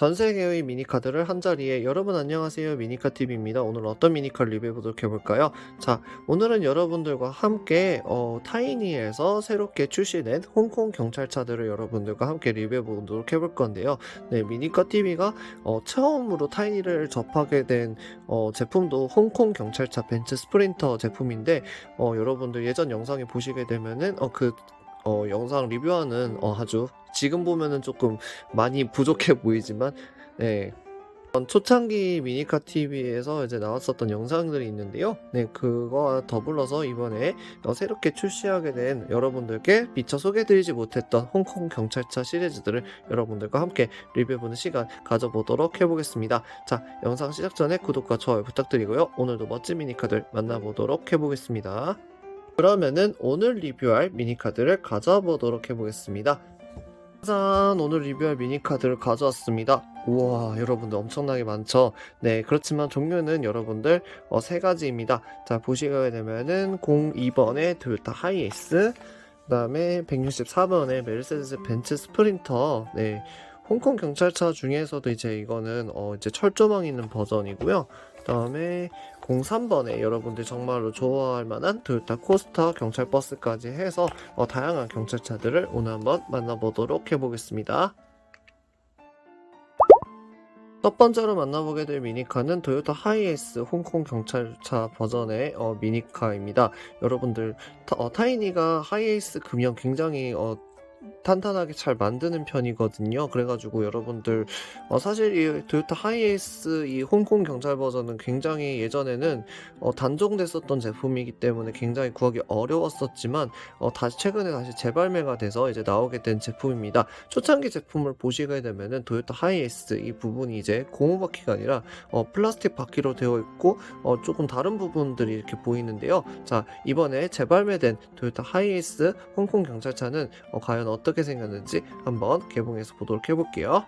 전 세계의 미니카들을 한자리에 여러분 안녕하세요 미니카TV입니다. 오늘 어떤 미니카 리뷰해 보도록 해볼까요? 자 오늘은 여러분들과 함께 어, 타이니에서 새롭게 출시된 홍콩 경찰차들을 여러분들과 함께 리뷰해 보도록 해볼 건데요. 네 미니카TV가 어, 처음으로 타이니를 접하게 된 어, 제품도 홍콩 경찰차 벤츠 스프린터 제품인데 어, 여러분들 예전 영상에 보시게 되면은 어, 그 어, 영상 리뷰하는 어, 아주 지금 보면은 조금 많이 부족해 보이지만 네. 초창기 미니카 TV에서 이제 나왔었던 영상들이 있는데요. 네, 그거와 더불어서 이번에 어, 새롭게 출시하게 된 여러분들께 미처 소개드리지 못했던 홍콩 경찰차 시리즈들을 여러분들과 함께 리뷰해보는 시간 가져보도록 해보겠습니다. 자, 영상 시작 전에 구독과 좋아요 부탁드리고요. 오늘도 멋진 미니카들 만나보도록 해보겠습니다. 그러면은 오늘 리뷰할 미니카드를 가져보도록 해보겠습니다. 짜잔 오늘 리뷰할 미니카드를 가져왔습니다. 우와 여러분들 엄청나게 많죠? 네 그렇지만 종류는 여러분들 어, 세 가지입니다. 자 보시게 되면은 02번의 토요타 하이에이스 그 다음에 164번의 메르세데스 벤츠 스프린터 네 홍콩 경찰차 중에서도 이제 이거는 어 이제 철조망 있는 버전이고요. 그다음에 03번에 여러분들 정말로 좋아할 만한 토요타 코스타 경찰 버스까지 해서 어, 다양한 경찰차들을 오늘 한번 만나보도록 해보겠습니다. 첫 번째로 만나보게 될 미니카는 토요타 하이에이스 홍콩 경찰차 버전의 어, 미니카입니다. 여러분들 타, 어, 타이니가 하이에이스 금형 굉장히 어, 탄탄하게 잘 만드는 편이거든요. 그래가지고 여러분들 어, 사실 이 토요타 하이에이스 이 홍콩 경찰 버전은 굉장히 예전에는 어, 단종됐었던 제품이기 때문에 굉장히 구하기 어려웠었지만 어, 다시 최근에 다시 재발매가 돼서 이제 나오게 된 제품입니다. 초창기 제품을 보시게 되면은 토요타 하이에이스 이 부분이 이제 고무 바퀴가 아니라 어, 플라스틱 바퀴로 되어 있고 어, 조금 다른 부분들이 이렇게 보이는데요. 자 이번에 재발매된 토요타 하이에이스 홍콩 경찰차는 어, 과연 어떻게 생겼는지 한번 개봉해서 보도록 해볼게요.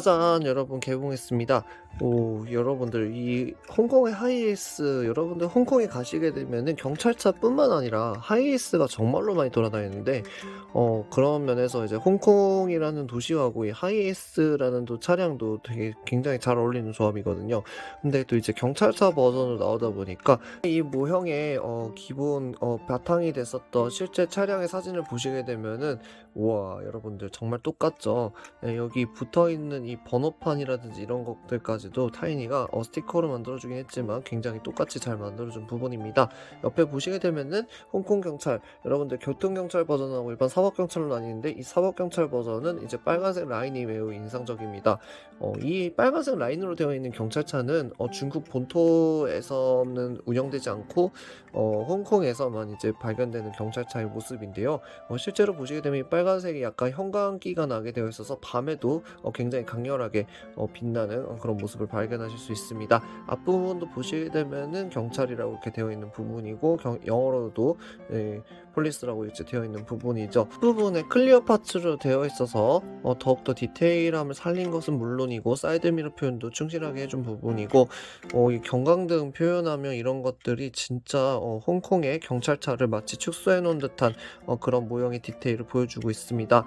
짜잔 여러분 개봉했습니다. 오 여러분들 이 홍콩의 하이에이스 여러분들 홍콩에 가시게 되면은 경찰차뿐만 아니라 하이에이스가 정말로 많이 돌아다니는데 어 그런 면에서 이제 홍콩이라는 도시하고 이 하이에이스라는 또 차량도 되게 굉장히 잘 어울리는 조합이거든요. 근데 또 이제 경찰차 버전으로 나오다 보니까 이 모형의 어 기본 어 바탕이 됐었던 실제 차량의 사진을 보시게 되면은 우와 여러분들 정말 똑같죠. 네, 여기 붙어 있는 이 번호판이라든지 이런 것들까지 도 타이니가 어, 스티커로 만들어주긴 했지만 굉장히 똑같이 잘 만들어준 부분입니다. 옆에 보시게 되면은 홍콩 경찰 여러분들 교통 경찰 버전하고 일반 사법 경찰로 나뉘는데 이 사법 경찰 버전은 이제 빨간색 라인이 매우 인상적입니다. 어, 이 빨간색 라인으로 되어 있는 경찰차는 어, 중국 본토에서는 운영되지 않고 어, 홍콩에서만 이제 발견되는 경찰차의 모습인데요. 어, 실제로 보시게 되면 이 빨간색이 약간 형광기가 나게 되어 있어서 밤에도 어, 굉장히 강렬하게 어, 빛나는 어, 그런 모습 을 발견하실 수 있습니다. 앞부분도 보시게 되면은 경찰이라고 이렇게 되어 있는 부분이고 경- 영어로도 예, 폴리스라고 이제 되어 있는 부분이죠. 부분에 클리어 파츠로 되어 있어서 어, 더욱더 디테일함을 살린 것은 물론이고 사이드미러 표현도 충실하게 해준 부분이고 어, 이 경광등 표현하며 이런 것들이 진짜 어, 홍콩의 경찰차를 마치 축소해 놓은 듯한 어, 그런 모형의 디테일을 보여주고 있습니다.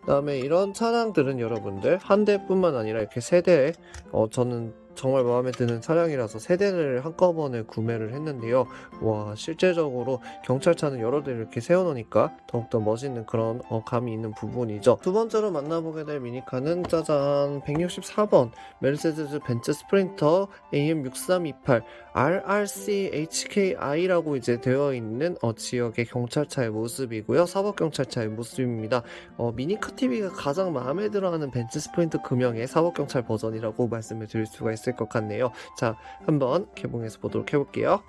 그다음에 이런 차량들은 여러분들 한 대뿐만 아니라 이렇게 세 대, 어, 저는 정말 마음에 드는 차량이라서 세 대를 한꺼번에 구매를 했는데요. 와, 실제적으로 경찰차는 여러 대 이렇게 세워놓으니까 더욱더 멋있는 그런 어, 감이 있는 부분이죠. 두 번째로 만나보게 될 미니카는 짜잔 164번 메르세데스 벤츠 스프린터 AM6328 RRC HKI라고 이제 되어 있는 어, 지역의 경찰차의 모습이고요. 사법경찰차의 모습입니다. 어, 미니카 TV가 가장 마음에 들어하는 벤츠 스프린터 금형의 사법경찰 버전이라고 말씀을 드릴 수가 있을 것 같네요. 자, 한번 개봉해서 보도록 해볼게요.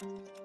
Thank you.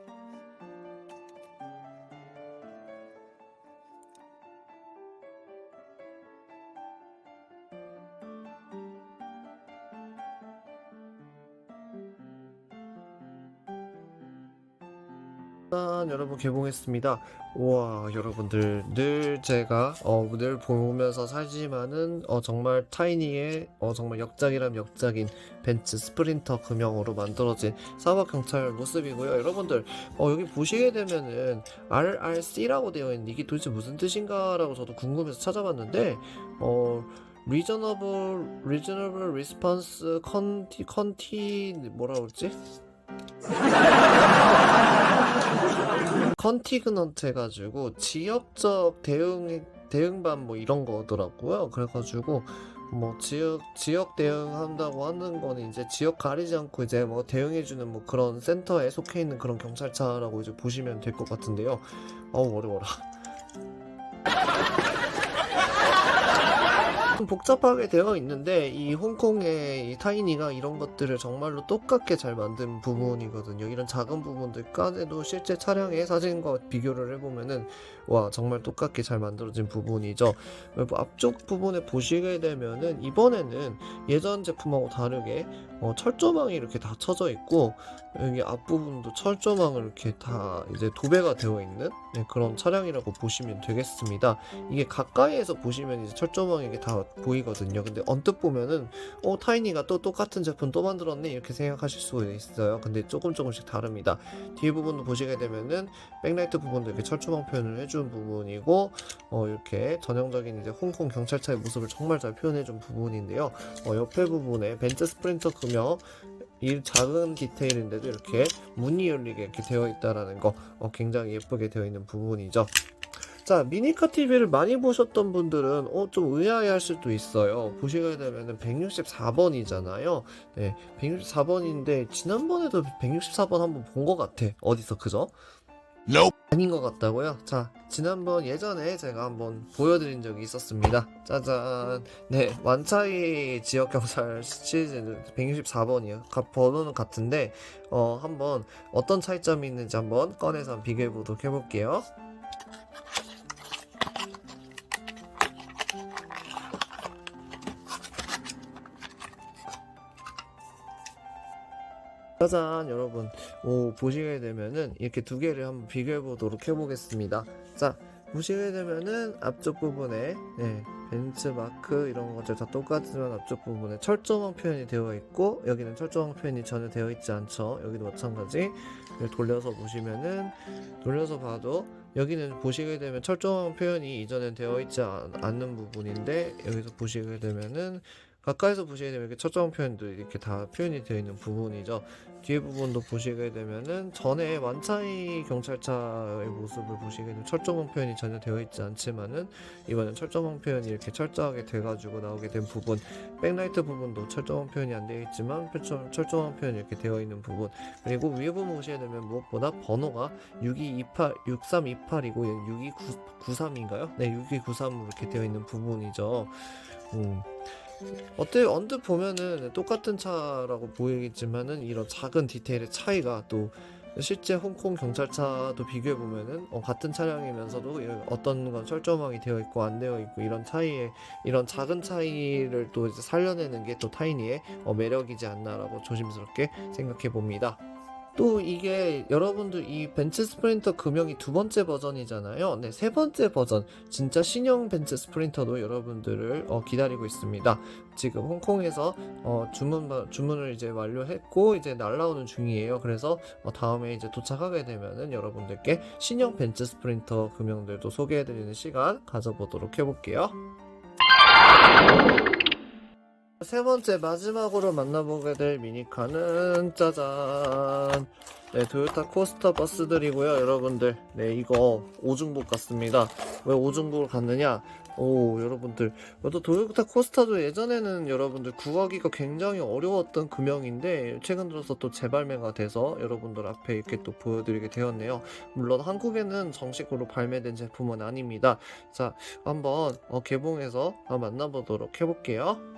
짠 여러분 개봉했습니다. 우와 여러분들 늘 제가 어, 늘 보면서 살지만은 어, 정말 타이니의 어, 정말 역작이란 역작인 벤츠 스프린터 금형으로 만들어진 사법 경찰 모습이고요. 여러분들 어, 여기 보시게 되면은 RRC라고 되어 있는 이게 도대체 무슨 뜻인가라고 저도 궁금해서 찾아봤는데 어 Reasonable Reasonable Response Conti Conti 뭐라 그러지? 컨티그넌트 해가지고 지역적 대응 대응반 뭐 이런 거더라고요. 그래가지고 뭐 지역 지역 대응한다고 하는 거는 이제 지역 가리지 않고 이제 뭐 대응해주는 뭐 그런 센터에 속해 있는 그런 경찰차라고 이제 보시면 될 것 같은데요. 어우 어려워라. 좀 복잡하게 되어 있는데 이 홍콩의 이 타이니가 이런 것들을 정말로 똑같게 잘 만든 부분이거든요. 이런 작은 부분들까지도 실제 차량의 사진과 비교를 해보면은 와 정말 똑같게 잘 만들어진 부분이죠. 앞쪽 부분에 보시게 되면은 이번에는 예전 제품하고 다르게 어, 철조망이 이렇게 다 쳐져 있고 여기 앞부분도 철조망을 이렇게 다 이제 도배가 되어 있는 네, 그런 차량이라고 보시면 되겠습니다. 이게 가까이에서 보시면 이제 철조망이 다 보이거든요. 근데 언뜻 보면은 어 타이니가 또 똑같은 제품 또 만들었네 이렇게 생각하실 수 있어요. 근데 조금 조금씩 다릅니다. 뒤에 부분도 보시게 되면은 백라이트 부분도 이렇게 철조망 표현을 해준 부분이고 어 이렇게 전형적인 이제 홍콩 경찰차의 모습을 정말 잘 표현해준 부분인데요. 어 옆에 부분에 벤츠 스프린터 금형 이 작은 디테일인데도 이렇게 문이 열리게 이렇게 되어 있다라는 거 어, 굉장히 예쁘게 되어 있는 부분이죠. 자, 미니카 TV를 많이 보셨던 분들은 어, 좀 의아해 할 수도 있어요. 보시게 되면은 164번이잖아요. 네, 164번인데 지난번에도 164번 한번 본 것 같아. 어디서 그죠? 아닌 것 같다고요? 자, 지난번 예전에 제가 한번 보여드린 적이 있었습니다. 짜잔. 네, 완차이 지역경찰 시리즈는 164번이요. 번호는 같은데, 어, 한번 어떤 차이점이 있는지 한번 꺼내서 한번 비교해 보도록 해볼게요. 짜잔 여러분. 오 보시게 되면은 이렇게 두 개를 한번 비교해 보도록 해보겠습니다. 자 보시게 되면은 앞쪽 부분에 네, 벤츠 마크 이런 것들 다 똑같지만 앞쪽 부분에 철조망 표현이 되어 있고 여기는 철조망 표현이 전혀 되어 있지 않죠. 여기도 마찬가지. 돌려서 보시면은 돌려서 봐도 여기는 보시게 되면 철조망 표현이 이전엔 되어 있지 않, 않는 부분인데 여기서 보시게 되면은 가까이서 보시게 되면 이렇게 철조망 표현도 이렇게 다 표현이 되어 있는 부분이죠. 뒤에 부분도 보시게 되면은 전에 완차이 경찰차의 모습을 보시게 되면 철조망 표현이 전혀 되어 있지 않지만은 이번엔 철조망 표현이 이렇게 철저하게 돼가지고 나오게 된 부분 백라이트 부분도 철조망 표현이 안 되어 있지만 철조- 철조망 표현이 이렇게 되어 있는 부분 그리고 위에 부분 보시게 되면 무엇보다 번호가 6228, 6328이고 6293인가요? 네, 6293으로 이렇게 되어 있는 부분이죠. 음. 어때 언뜻 보면은 똑같은 차라고 보이겠지만은 이런 작은 디테일의 차이가 또 실제 홍콩 경찰차도 비교해 보면은 어, 같은 차량이면서도 이- 어떤 건 철조망이 되어 있고 안 되어 있고 이런 차이에 이런 작은 차이를 또 살려내는 게 또 타이니의 어, 매력이지 않나라고 조심스럽게 생각해 봅니다. 또 이게 여러분들 이 벤츠 스프린터 금형이 두 번째 버전이잖아요. 네, 세 번째 버전 진짜 신형 벤츠 스프린터도 여러분들을 어, 기다리고 있습니다. 지금 홍콩에서 어, 주문 바- 주문을 이제 완료했고 이제 날라오는 중이에요. 그래서 어, 다음에 이제 도착하게 되면은 여러분들께 신형 벤츠 스프린터 금형들도 소개해드리는 시간 가져보도록 해볼게요. 세 번째 마지막으로 만나보게 될 미니카는 짜잔. 네 도요타 코스터 버스들이고요 여러분들. 네 이거 오중복 같습니다. 왜 오중복을 갔느냐? 오 여러분들. 또 도요타 코스타도 예전에는 여러분들 구하기가 굉장히 어려웠던 금형인데 최근 들어서 또 재발매가 돼서 여러분들 앞에 이렇게 또 보여드리게 되었네요. 물론 한국에는 정식으로 발매된 제품은 아닙니다. 자 한번 어, 개봉해서 만나보도록 해볼게요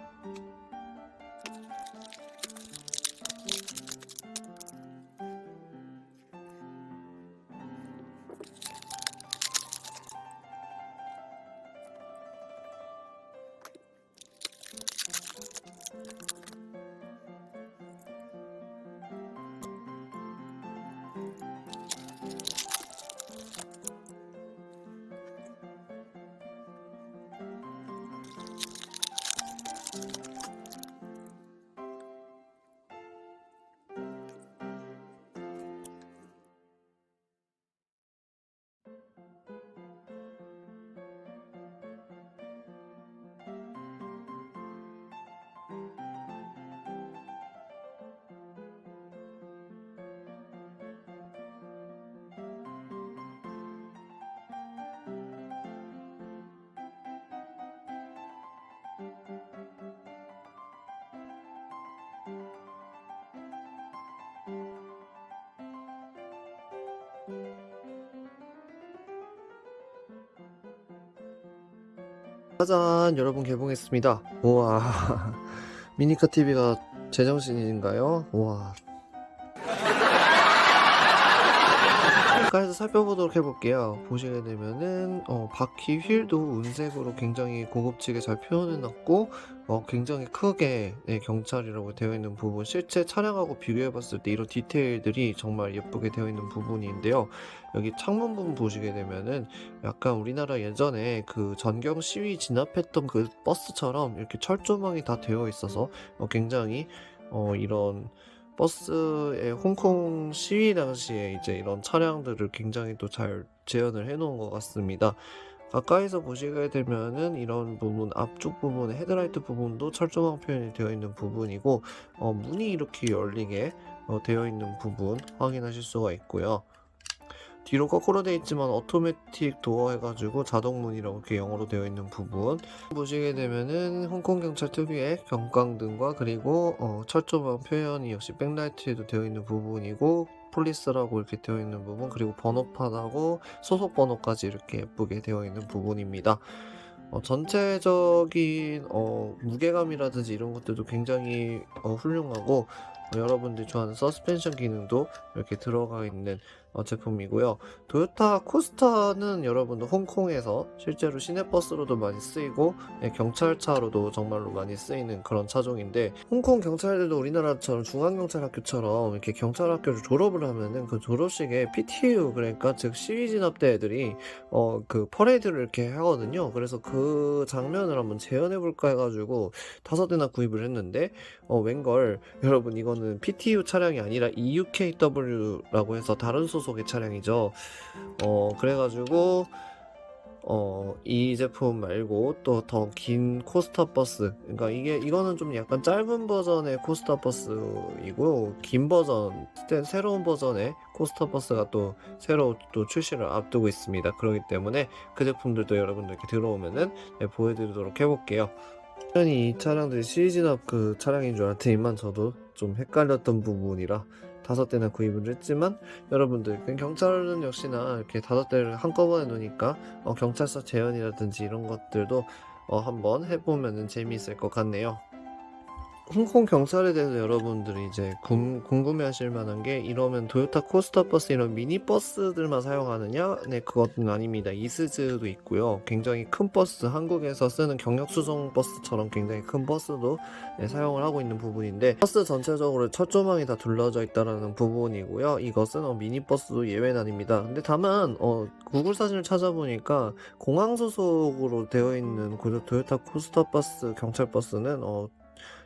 짜잔 여러분 개봉했습니다. 우와. 미니카 TV가 제정신인가요? 우와 가까이서 살펴보도록 해볼게요. 보시게 되면은 어, 바퀴 휠도 은색으로 굉장히 고급지게 잘 표현해놨고 어, 굉장히 크게 네, 경찰이라고 되어 있는 부분 실제 차량하고 비교해봤을 때 이런 디테일들이 정말 예쁘게 되어 있는 부분인데요. 여기 창문 부분 보시게 되면은 약간 우리나라 예전에 그 전경 시위 진압했던 그 버스처럼 이렇게 철조망이 다 되어 있어서 어, 굉장히 어, 이런 버스의 홍콩 시위 당시에 이제 이런 차량들을 굉장히 또 잘 재현을 해 놓은 것 같습니다. 가까이서 보시게 되면은 이런 부분 앞쪽 부분 헤드라이트 부분도 철조망 표현이 되어 있는 부분이고 어, 문이 이렇게 열리게 어, 되어 있는 부분 확인하실 수가 있고요. 뒤로 거꾸로 되어 있지만 오토매틱 도어 해가지고 자동문이라고 이렇게 영어로 되어 있는 부분 보시게 되면은 홍콩 경찰 특유의 경광등과 그리고 어, 철조망 표현이 역시 백라이트에도 되어 있는 부분이고 폴리스라고 이렇게 되어 있는 부분 그리고 번호판하고 소속 번호까지 이렇게 예쁘게 되어 있는 부분입니다. 어, 전체적인 어, 무게감이라든지 이런 것들도 굉장히 어, 훌륭하고 어, 여러분들이 좋아하는 서스펜션 기능도 이렇게 들어가 있는 어, 제품이고요. 도요타 코스타는 여러분들 홍콩에서 실제로 시내버스로도 많이 쓰이고 네, 경찰차로도 정말로 많이 쓰이는 그런 차종인데 홍콩 경찰들도 우리나라처럼 중앙경찰학교처럼 이렇게 경찰학교를 졸업을 하면은 그 졸업식에 PTU 그러니까 즉 시위 진압대 애들이 어 그 퍼레이드를 이렇게 하거든요. 그래서 그 장면을 한번 재현해 볼까 해가지고 다섯 대나 구입을 했는데 어 웬걸 여러분 이거는 PTU 차량이 아니라 EUKW라고 해서 다른 소속 의 차량이죠. 어 그래가지고 어, 이 제품 말고 또 더 긴 코스터 버스. 그러니까 이게 이거는 좀 약간 짧은 버전의 코스터 버스이고 긴 버전, 때- 새로운 버전의 코스터 버스가 또 새로 또 출시를 앞두고 있습니다. 그렇기 때문에 그 제품들도 여러분들께 들어오면은 네, 보여드리도록 해볼게요. 당연히 이 차량들이 시리즈업 그 차량인 줄 알았더니만 저도 좀 헷갈렸던 부분이라 다섯 대나 구입을 했지만 여러분들 그 경찰은 역시나 이렇게 다섯 대를 한꺼번에 놓으니까 어, 경찰서 재현이라든지 이런 것들도 어, 한번 해보면 재미있을 것 같네요. 홍콩 경찰에 대해서 여러분들이 이제 궁, 궁금해하실 만한 게 이러면 도요타 코스터 버스 이런 미니 버스들만 사용하느냐? 네, 그것은 아닙니다. 이스즈도 있고요. 굉장히 큰 버스, 한국에서 쓰는 경력 수송 버스처럼 굉장히 큰 버스도 네, 사용을 하고 있는 부분인데 버스 전체적으로 철조망이 다 둘러져 있다라는 부분이고요. 이것은 어, 미니 버스도 예외는 아닙니다. 근데 다만 어, 구글 사진을 찾아보니까 공항 소속으로 되어 있는 그 도요타 코스터 버스 경찰 버스는 어,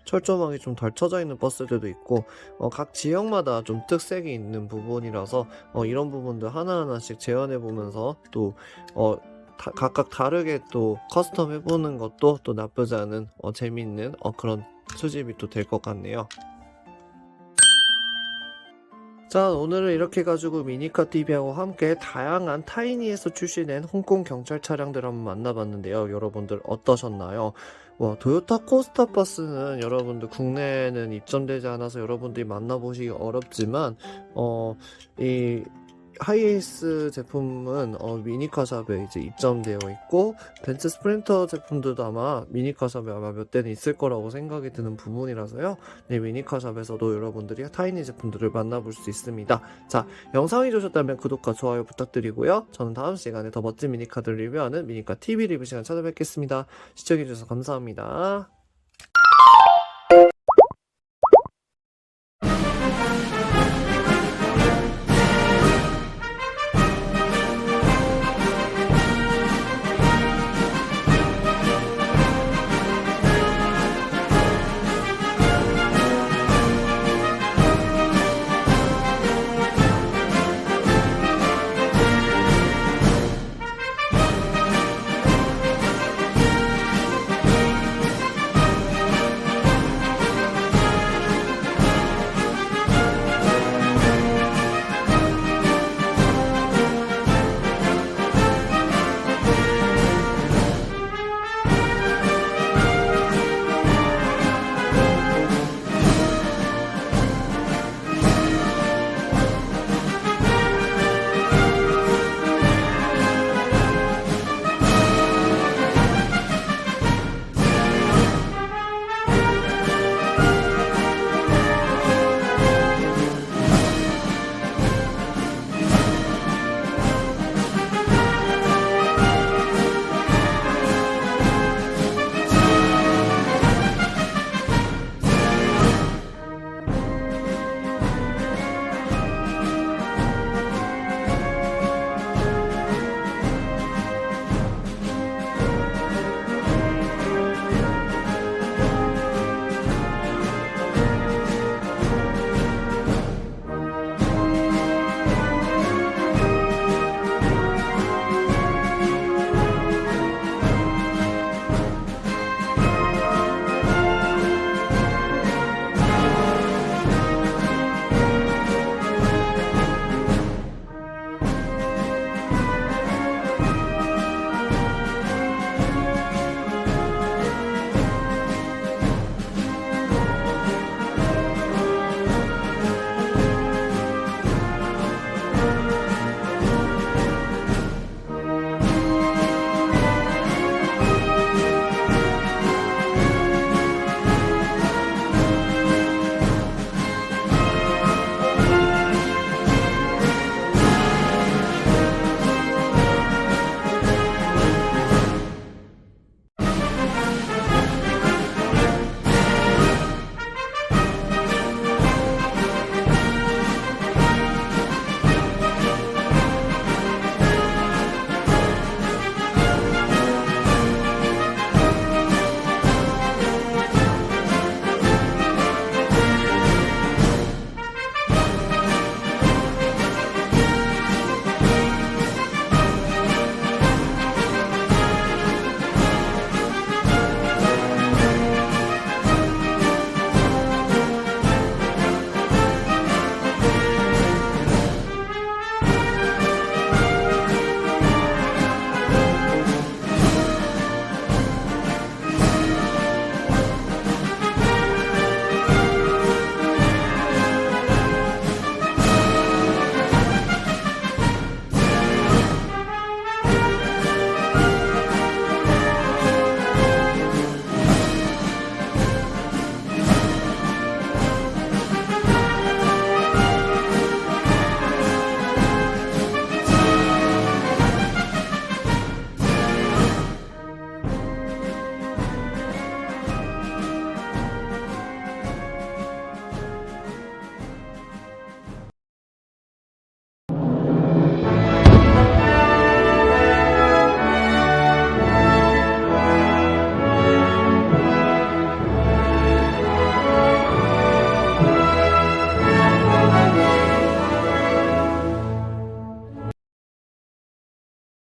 철조망이 좀 덜 쳐져 있는 버스들도 있고 어, 각 지역마다 좀 특색이 있는 부분이라서 어, 이런 부분들 하나하나씩 재현해 보면서 또 어, 다- 각각 다르게 또 커스텀 해보는 것도 또 나쁘지 않은 어, 재미있는 어, 그런 수집이 또 될 것 같네요. 자, 오늘은 이렇게 가지고 미니카 TV하고 함께 다양한 타이니에서 출시된 홍콩 경찰 차량들 한번 만나봤는데요. 여러분들 어떠셨나요? 와, 도요타 코스타 버스는 여러분들 국내에는 입점되지 않아서 여러분들이 만나보시기 어렵지만, 어, 이 하이에이스 제품은 어, 미니카 샵에 이제 입점되어 있고 벤츠 스프린터 제품들도 아마 미니카 샵에 아마 몇 대는 있을 거라고 생각이 드는 부분이라서요. 네, 미니카 샵에서도 여러분들이 타이니 제품들을 만나볼 수 있습니다. 자, 영상이 좋으셨다면 구독과 좋아요 부탁드리고요. 저는 다음 시간에 더 멋진 미니카들 리뷰하는 미니카 TV 리뷰 시간 찾아뵙겠습니다. 시청해주셔서 감사합니다.